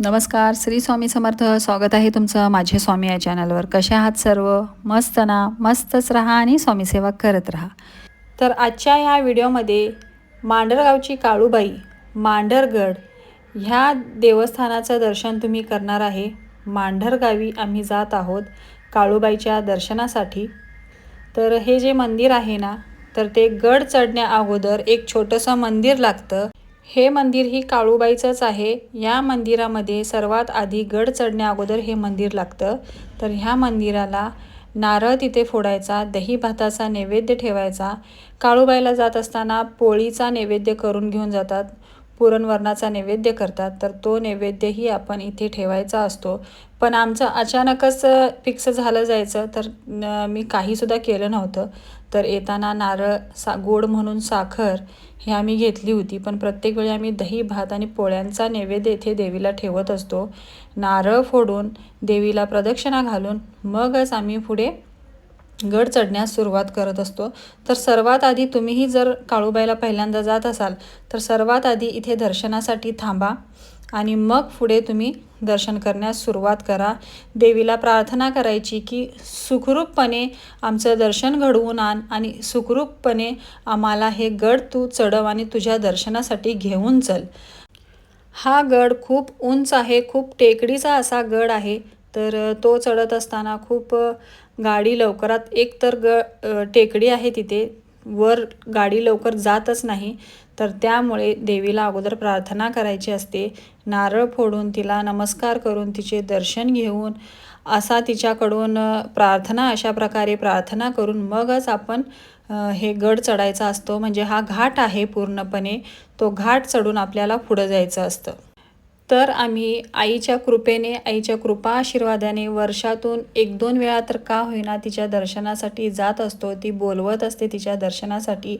नमस्कार श्री स्वामी समर्थ. स्वागत आहे तुमचं माझे स्वामी या चॅनलवर कसे आहात सर्व? मस्त ना? मस्तच राहा आणि स्वामीसेवा करत राहा. तर आजच्या ह्या व्हिडिओमध्ये मांडरगावची काळूबाई मांढरगड ह्या देवस्थानाचं दर्शन तुम्ही करणार आहे. मांढरगावी आम्ही जात आहोत काळूबाईच्या दर्शनासाठी. तर हे जे मंदिर आहे ना तर ते गड चढण्या अगोदर एक छोटंसं मंदिर लागतं. हे मंदिर ही काळूबाईचंच आहे. या मंदिरामध्ये सर्वात आधी गड चढण्या अगोदर हे मंदिर लागतं. तर ह्या मंदिराला नारळ तिथे फोडायचा दही भाताचा नैवेद्य ठेवायचा. काळूबाईला जात असताना पोळीचा नैवेद्य करून घेऊन जातात. पुरणवरणाचा नैवेद्य करतात तर तो नैवेद्यही आपण इथे ठेवायचा असतो. पण आमचं अचानकच फिक्स झालं जायचं तर न- मी काहीसुद्धा केलं नव्हतं. तर येताना नारळ सा गोड म्हणून साखर हे आम्ही घेतली होती. पण प्रत्येक वेळी आम्ही दही भात आणि पोळ्यांचा नैवेद्य इथे देवीला ठेवत असतो. नारळ फोडून देवीला प्रदक्षिणा घालून मगच आम्ही पुढे गड चढण्यास सुरुवात करत असतो. तर सर्वात आधी तुम्हीही जर काळूबाईला पहिल्यांदा जात असाल तर सर्वात आधी इथे दर्शनासाठी थांबा आणि मग पुढे तुम्ही दर्शन करण्यास सुरुवात करा. देवीला प्रार्थना करायची की सुखरूपपणे आमचं दर्शन घडवून आण आणि सुखरूपपणे आम्हाला हे गड तू चढव आणि तुझ्या दर्शनासाठी घेऊन चल. हा गड खूप उंच आहे खूप टेकडीचा असा गड आहे. तर तो चढत असताना खूप गाडी लवकरात एक तर ग टेकडी आहे तिथे. वर गाडी लवकर जातच नाही. तर त्यामुळे देवीला अगोदर प्रार्थना करायची असते. नारळ फोडून तिला नमस्कार करून तिचे दर्शन घेऊन असा तिच्याकडून प्रार्थना अशा प्रकारे प्रार्थना करून मगच आपण हे गड चढायचा असतो. म्हणजे हा घाट आहे पूर्णपणे. तो घाट चढून आपल्याला पुढं जायचं असतं. तर आम्ही आईच्या कृपेने आईच्या कृपा आशीर्वादाने वर्षातून एक दोन वेळा तर का होईना तिच्या दर्शनासाठी जात असतो ती बोलवत असते तिच्या दर्शनासाठी.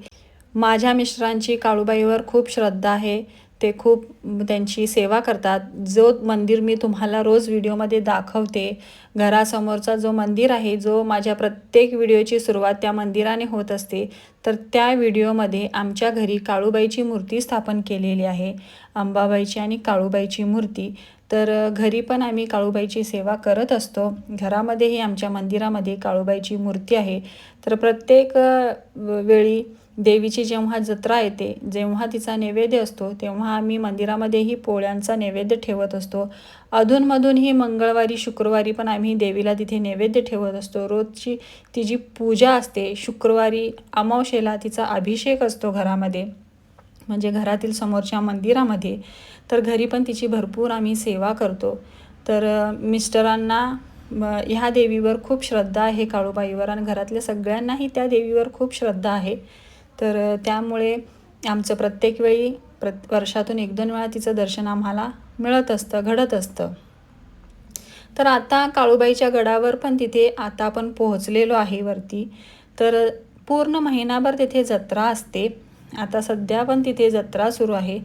माझ्या मिस्टरांची काळूबाईवर खूप श्रद्धा आहे. ते खूप त्यांची सेवा करतात. जो मंदिर मी तुम्हाला रोज व्हिडिओमध्ये दाखवते घरासमोरचा जो मंदिर आहे जो माझ्या प्रत्येक व्हिडिओची सुरुवात त्या मंदिराने होत असते तर त्या व्हिडिओमध्ये आमच्या घरी काळूबाईची मूर्ती स्थापन केलेली आहे अंबाबाईची आणि काळूबाईची मूर्ती. तर घरी पण आम्ही काळूबाईची सेवा करत असतो. घरामध्येही आमच्या मंदिरामध्ये काळूबाईची मूर्ती आहे. तर प्रत्येक वेळी देवीची जेव्हा जत्रा येते जेव्हा तिचा नैवेद्य असतो तेव्हा आम्ही मंदिरामध्येही पोळ्यांचा नैवेद्य ठेवत असतो. अधूनमधूनही मंगळवारी शुक्रवारी पण आम्ही देवीला तिथे नैवेद्य ठेवत असतो. रोजची तिची पूजा असते शुक्रवारी अमावशेला तिचा अभिषेक असतो घरामध्ये. म्हणजे घरातील समोरच्या मंदिरामध्ये. तर घरी पण तिची भरपूर आम्ही सेवा करतो. तर मिस्टरांना ह्या देवीवर खूप श्रद्धा आहे काळूबाईवर आणि घरातल्या सगळ्यांनाही त्या देवीवर खूप श्रद्धा आहे. तर त्यामुळे आमचं प्रत्येक वेळी प्रत वर्षातून एक दोन वेळा तिचं दर्शन आम्हाला मिळत असतं घडत असतं. तर आता काळूबाईच्या गडावर पण तिथे आता आपण पोहोचलेलो आहे वरती. तर पूर्ण महिनाभर तिथे जत्रा असते. आता सध्या पण तिथे जत्रा सुरू आहे.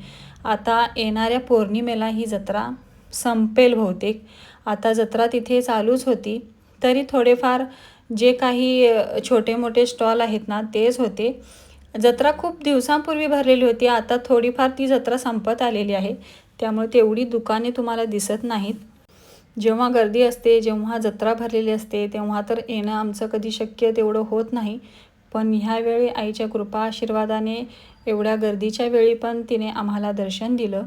आता येणाऱ्या पौर्णिमेला ही जत्रा संपेल बहुतेक. आता जत्रा तिथे चालूच होती. तरी थोडेफार जे काही छोटे मोठे स्टॉल आहेत ना तेच होते. जत्रा खूप दिवसांपूर्वी भरलेली होती. आता थोडीफार ती जत्रा संपत आलेली आहे. त्यामुळे तेवढी दुकाने तुम्हाला दिसत नाहीत. जेव्हा गर्दी असते जेव्हा जत्रा भरलेली असते तेव्हा तर येणं आमचं कधी शक्य तेवढं होत नाही. पण ह्यावेळी आईच्या कृपा आशीर्वादाने एवढ्या गर्दीच्या वेळी पण तिने आम्हाला दर्शन दिलं.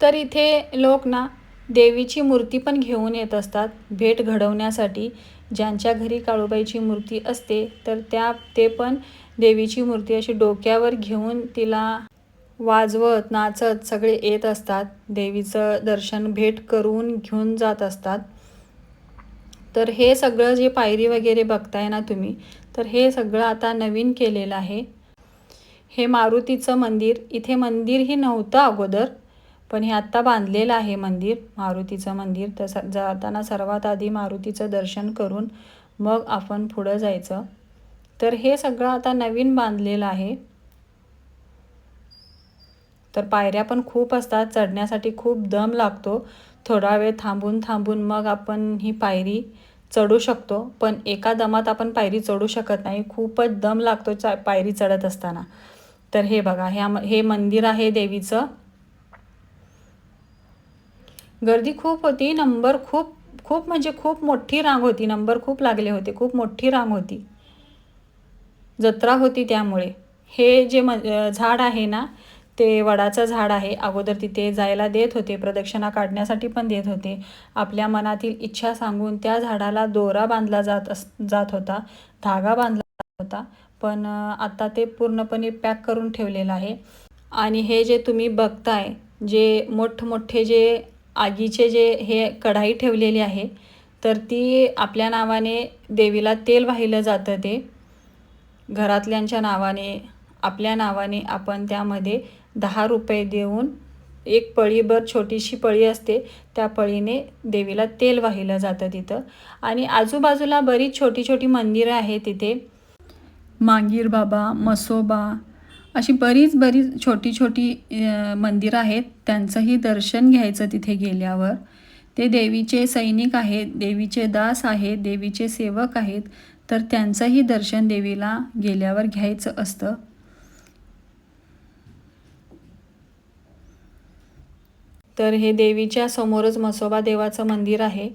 तर इथे लोक ना देवीची मूर्ती पण घेऊन येत असतात. भेट घडवण्यासाठी. ज्यांच्या घरी काळूबाईची मूर्ती असते तर त्या ते पण देवीची मूर्ती अशी डोक्यावर घेऊन तिला वाजवत नाचत सगळे येत असतात. देवीचं दर्शन भेट करून घेऊन जात असतात. तर हे सगळं जे पायरी वगैरे बघताय ना तुम्ही तर हे सगळं आता नवीन केलेलं आहे. हे मारुतीचं मंदिर इथे मंदिरही नव्हतं अगोदर. पण हे आत्ता बांधलेलं आहे मंदिर मारुतीचं मंदिर. तर स जाताना सर्वात आधी मारुतीचं दर्शन करून मग आपण पुढं जायचं. तर हे सगळं आता नवीन बांधलेलं आहे. तर पायऱ्या पण खूप असतात चढण्यासाठी खूप दम लागतो. थोडा वेळ थांबून थांबून मग आपण ही पायरी चढू शकतो. पण एका दमात आपण पायरी चढू शकत नाही. खूपच दम लागतो चा पायरी चढत असताना. तर हे बघा ह्या हे मंदिर आहे देवीचं. गर्दी खूप होती नंबर खूप खूप म्हणजे खूप मोठी रांग होती नंबर खूप लागले होते खूप मोठी रांग होती. जत्रा होती त्यामुळे. हे जे म झाड आहे ना ते वडाचं झाड आहे. अगोदर तिथे जायला देत होते प्रदक्षिणा काढण्यासाठी पण देत होते. आपल्या मनातील इच्छा सांगून त्या झाडाला दोरा बांधला जात अस जात होता धागा बांधला जात होता. पण आता ते पूर्णपणे पॅक करून ठेवलेलं आहे. आणि हे जे तुम्ही बघताय जे मोठमोठे जे आगीचे जे हे कढाई ठेवलेली आहे तर ती आपल्या नावाने देवीला तेल वाहिलं जातं ते. घरातल्यांच्या नावाने आपल्या नावाने आपण त्यामध्ये दहा रुपये देऊन एक पळीभर छोटीशी पळी असते त्या पळीने देवीला तेल वाहिलं जातं तिथं. आणि आजूबाजूला बरीच छोटी छोटी मंदिरं आहेत तिथे. मांगीर बाबा मसोबा अशी बरीच बरीच छोटी छोटी मंदिरं आहेत. त्यांचंही दर्शन घ्यायचं तिथे गेल्यावर. ते देवीचे सैनिक आहेत देवीचे दास आहेत देवीचे सेवक आहेत. तर त्यांचंही दर्शन देवीला गेल्यावर घ्यायचं असतं. तर हे देवीच्या समोरच मसोबा देवाचं मंदिर आहे.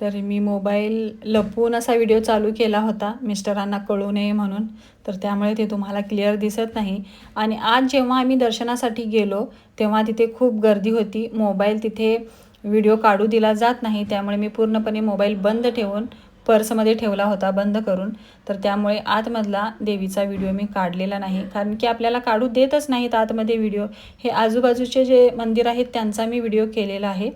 तर मी मोबाईल लपवून असा व्हिडिओ चालू केला होता मिस्टरांना कळू नये म्हणून. तर त्यामुळे ते तुम्हाला क्लिअर दिसत नाही. आणि आज जेव्हा आम्ही दर्शनासाठी गेलो तेव्हा तिथे खूप गर्दी होती. मोबाईल तिथे व्हिडिओ काढू दिला जात नाही. त्यामुळे मी पूर्णपणे मोबाईल बंद ठेवून पर्समध्ये ठेवला होता बंद करून. तर त्यामुळे आतमधला देवीचा व्हिडिओ मी काढलेला नाही. कारण की आपल्याला काढू देतच नाहीत आतमध्ये व्हिडिओ. हे आजूबाजूचे जे मंदिर आहेत त्यांचा मी व्हिडिओ केलेला आहे.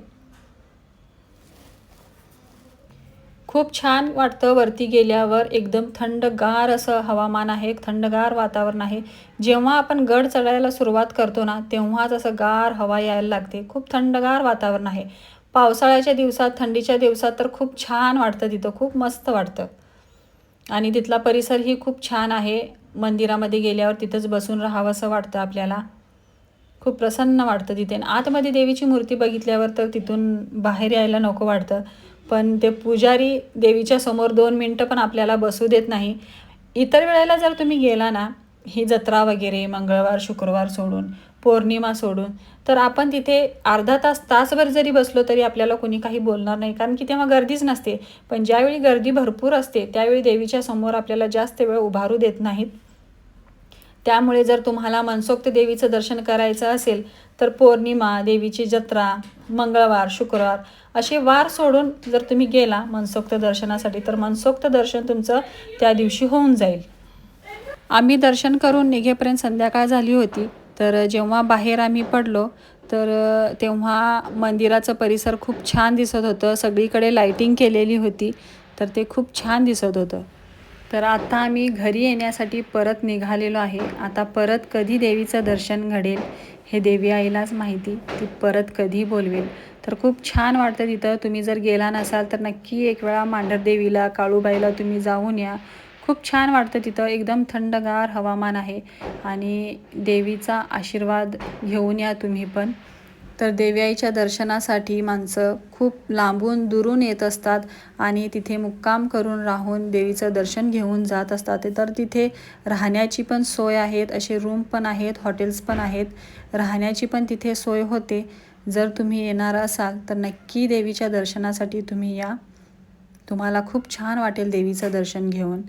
खूप छान वाटतं वरती गेल्यावर. एकदम थंडगार असं हवामान आहे. थंडगार वातावरण आहे. जेव्हा आपण गड चढायला सुरुवात करतो ना तेव्हाच असं गार हवा यायला लागते. खूप थंडगार वातावरण आहे. पावसाळ्याच्या दिवसात थंडीच्या दिवसात तर खूप छान वाटतं तिथं. खूप मस्त वाटतं. आणि तिथला परिसरही खूप छान आहे. मंदिरामध्ये गेल्यावर तिथंच बसून राहावं असं वाटतं आपल्याला. खूप प्रसन्न वाटतं तिथे. आतमध्ये देवीची मूर्ती बघितल्यावर तर तिथून बाहेर यायला नको वाटतं. पण ते पुजारी देवीच्या समोर दोन मिनटं पण आपल्याला बसू देत नाही. इतर वेळेला जर तुम्ही गेला ना ही जत्रा वगैरे मंगळवार शुक्रवार सोडून पौर्णिमा सोडून तर आपण तिथे अर्धा तास तासभर जरी बसलो तरी आपल्याला कोणी काही बोलणार नाही. कारण की तेव्हा गर्दीच नसते. पण ज्यावेळी गर्दी भरपूर असते त्यावेळी देवीच्या समोर आपल्याला जास्त वेळ उभारू देत नाहीत. त्यामुळे जर तुम्हाला मनसोक्त देवीचं दर्शन करायचं असेल तर पौर्णिमा देवीची जत्रा मंगळवार शुक्रवार असे वार सोडून जर तुम्ही गेला मनसोक्त दर्शनासाठी तर मनसोक्त दर्शन तुमचं त्या दिवशी होऊन जाईल. आम्ही दर्शन करून निघेपर्यंत संध्याकाळ झाली होती तर जेव्हा बाहेर आम्ही पडलो तर तेव्हा मंदिराचं परिसर खूप छान दिसत होतं. सगळीकडे लाईटिंग केलेली होती तर ते खूप छान दिसत होतं. तर आता आम्ही घरी येण्यासाठी परत निघालेलो आहे. आता परत कधी देवीचं दर्शन घडेल हे देवी आईलाच माहिती. ती परत कधी बोलवेल? तर खूप छान वाटतं तिथं. तुम्ही जर गेला नसाल तर नक्की एक वेळा मांढरदेवीला काळूबाईला तुम्ही जाऊन या. खूप छान वाटतं तिथं. एकदम थंडगार हवामान आहे. आणि देवीचा आशीर्वाद घेऊन या तुम्ही पण. तर देव्याईच्या दर्शनासाठी माणसं खूप लांबून दुरून येत असतात आणि तिथे मुक्काम करून राहून देवीचं दर्शन घेऊन जात असतात. तर तिथे राहण्याची पण सोय आहेत असे रूम पण आहेत हॉटेल्स पण आहेत. राहण्याची पण तिथे सोय होते. जर तुम्ही येणार असाल तर नक्की देवीच्या दर्शनासाठी तुम्ही या. तुम्हाला खूप छान वाटेल देवीचं दर्शन घेऊन.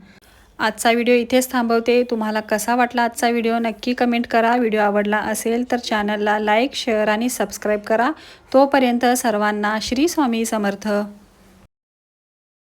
आजचा व्हिडिओ इथेच थांबवते. तुम्हाला कसा वाटला आजचा व्हिडिओ नक्की कमेंट करा. व्हिडिओ आवडला असेल तर चॅनलला लाईक शेअर आणि सबस्क्राईब करा. तोपर्यंत सर्वांना श्री स्वामी समर्थ.